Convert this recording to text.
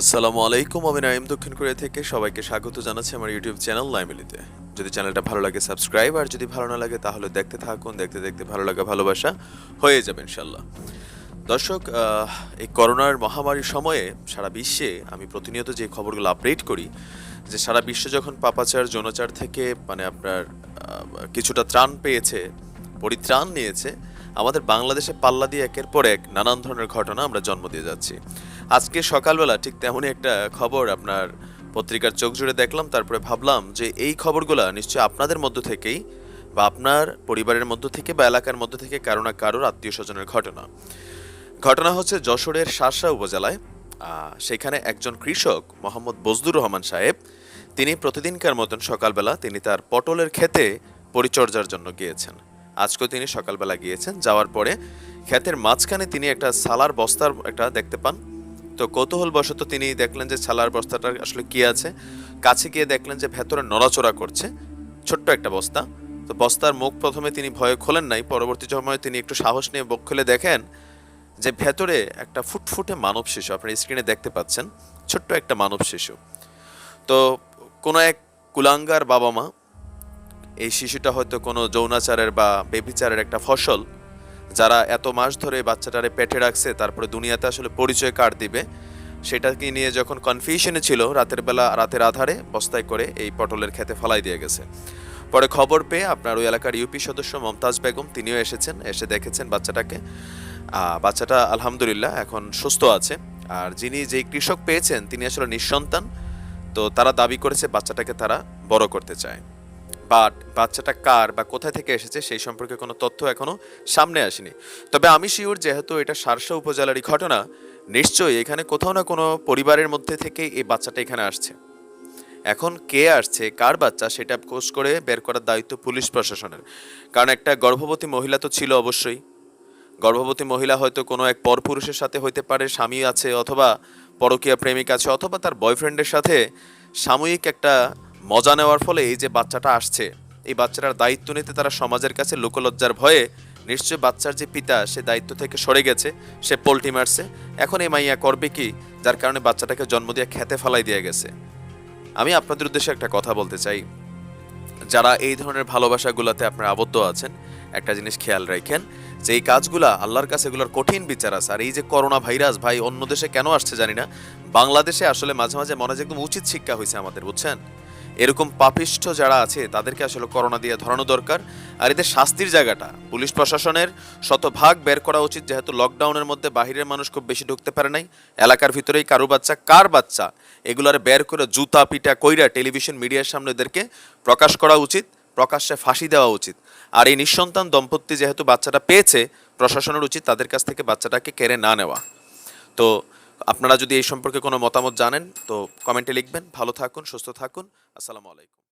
আসসালামু আলাইকুম, আমি নাইম দক্ষিণ কোরিয়া থেকে। সবাইকে স্বাগত জানাচ্ছি আমার ইউটিউব চ্যানেল লাইমিলিতে। যদি চ্যানেলটা ভালো লাগে, সাবস্ক্রাইব, আর যদি ভালো না লাগে, তাহলে দেখতে থাকুন, দেখতে দেখতে ভালো লাগা, ভালোবাসা হয়ে যাবে ইনশাল্লাহ দর্শক এই করোনার মহামারীর সময়ে সারা বিশ্বে আমি প্রতিনিয়ত যে খবরগুলো আপডেট করি, যে সারা বিশ্ব যখন পাপাচার, যৌনাচার থেকে মানে আপনার কিছুটা ত্রাণ পেয়েছে, পরিত্রাণ নিয়েছে, আমাদের বাংলাদেশে পাল্লা দিয়ে একের পর এক নানান ধরনের ঘটনা আমরা জন্ম দিয়ে যাচ্ছি। আজকে সকালবেলা ঠিক তেমনই একটা খবর আপনার পত্রিকার চোখ জুড়ে দেখলাম, তারপরে ভাবলাম যে এই খবরগুলো নিশ্চয়ই আপনাদের মধ্য থেকেই বা আপনার পরিবারের মধ্য থেকে বা এলাকার মধ্য থেকে কারও না কারোর আত্মীয় স্বজনের ঘটনা। ঘটনা হচ্ছে যশোরের শাসা উপজেলায়। সেখানে একজন কৃষক মোহাম্মদ বজদুর রহমান সাহেব, তিনি প্রতিদিনকার মতন সকালবেলা তিনি তার পটলের ক্ষেতে পরিচর্যার জন্য গিয়েছেন। আজকেও তিনি সকালবেলা গিয়েছেন, যাওয়ার পরে ক্ষেতের মাঝখানে তিনি একটা সালার বস্তার একটা দেখতে পান। তো কৌতূহলবশত তিনি দেখলেন যে ছালার বস্তাটা আসলে কি আছে। কাছে গিয়ে দেখলেন যে ভেতরে নড়াচড়া করছে। ছোট্ট একটা বস্তা। তো বস্তার মুখ প্রথমে তিনি ভয়ে খোলেন নাই। পরবর্তী সময়ে তিনি একটু সাহস নিয়ে মুখ খুলে দেখেন যে ভেতরে একটা ফুটফুটে মানব শিশু, আপনার স্ক্রিনে দেখতে পাচ্ছেন, ছোট্ট একটা মানব শিশু। তো কোনো এক কুলাঙ্গার বাবা মা, এই শিশুটা হয়তো কোনো যৌনাচারের বা বেবিচারের একটা ফসল যারা এত মাস ধরে বাচ্চাটারে পেটে রাখছে, তারপরে দুনিয়াতে আসলে পরিচয় কার্ড দিবে? সেটাকে নিয়ে যখন কনফিউশনে ছিল, রাতের বেলা রাতের আধারে বস্তায় করে এই পটলের খেতে ফলাই দিয়ে গেছে। পরে খবর পেয়ে আপনার ওই এলাকার ইউপি সদস্য মমতাজ বেগম, তিনিও এসেছেন, এসে দেখেছেন বাচ্চাটাকে। বাচ্চাটা আলহামদুলিল্লাহ এখন সুস্থ আছে। আর যিনি যেই কৃষক পেয়েছেন, তিনি আসলে নিঃসন্তান। তো তারা দাবি করেছে বাচ্চাটাকে তারা বড় করতে চায়। বাট বাচ্চাটা কার বা কোথায় থেকে এসেছে সেই সম্পর্কে কোনো তথ্য এখনও সামনে আসেনি। তবে আমি শিওর যেহেতু এটা সারসা উপজেলারই ঘটনা, নিশ্চয়ই এখানে কোথাও না কোনো পরিবারের মধ্যে থেকে এই বাচ্চাটা এখানে আসছে। এখন কে আসছে, কার বাচ্চা, সেটা খোঁজ করে বের করার দায়িত্ব পুলিশ প্রশাসনের। কারণ একটা গর্ভবতী মহিলা তো ছিল অবশ্যই। গর্ভবতী মহিলা হয়তো কোনো এক পরপুরুষের সাথে হইতে পারে, স্বামী আছে অথবা পরকীয়া প্রেমিক আছে অথবা তার বয়ফ্রেন্ডের সাথে সাময়িক একটা মজা নেওয়ার ফলে এই যে বাচ্চাটা আসছে, এই বাচ্চাটার দায়িত্ব নিতে তারা সমাজের কাছে লোকলজ্জার ভয়ে নিশ্চয় বাচ্চার যে পিতা, সে দায়িত্ব থেকে সরে গেছে, সে পোল্টি মারছে। এখন এই মাইয়া করবে কি? যার কারণে বাচ্চাটাকে জন্ম দিয়ে খেতে ফালাই দিয়ে গেছে। আমি আপনাদের উদ্দেশ্যে একটা কথা বলতে চাই। যারা এই ধরনের ভালোবাসাগুলোতে আপনারা আবদ্ধ আছেন, একটা জিনিস খেয়াল রাখেন, যে এই কাজগুলা আল্লাহর কাছে এগুলোর কঠিন বিচার আছে। আর এই যে করোনা ভাইরাস, ভাই, অন্য দেশে কেন আসছে জানি না। বাংলাদেশে আসলে মাঝে মাঝে মনে হয় একদম উচিত শিক্ষা হয়েছে আমাদের, বুঝছেন? এরকম পাপিষ্ঠ যারা আছে, তাদেরকে আসলে করোনা দিয়ে ধরানো দরকার। আর এদের শাস্তির জায়গাটা, পুলিশ প্রশাসনের শতভাগ বের করা উচিত, যেহেতু লকডাউনের মধ্যে বাহিরের মানুষ খুব বেশি ঢুকতে পারে নাই। এলাকার ভিতরেই কারও বাচ্চা, কার বাচ্চা এগুলার বের করে জুতা পিটা কইরা টেলিভিশন, মিডিয়ার সামনে এদেরকে প্রকাশ করা উচিত, প্রকাশ্যে ফাঁসি দেওয়া উচিত। আর এই নিঃসন্তান দম্পতি যেহেতু বাচ্চাটা পেয়েছে, প্রশাসনের উচিত তাদের কাছ থেকে বাচ্চাটাকে কেড়ে না নেওয়া। তো আপনারা যদি এই সম্পর্কে কোনো মতামত জানেন, তো কমেন্টে লিখবেন। ভালো থাকুন, সুস্থ থাকুন। আসসালামু আলাইকুম।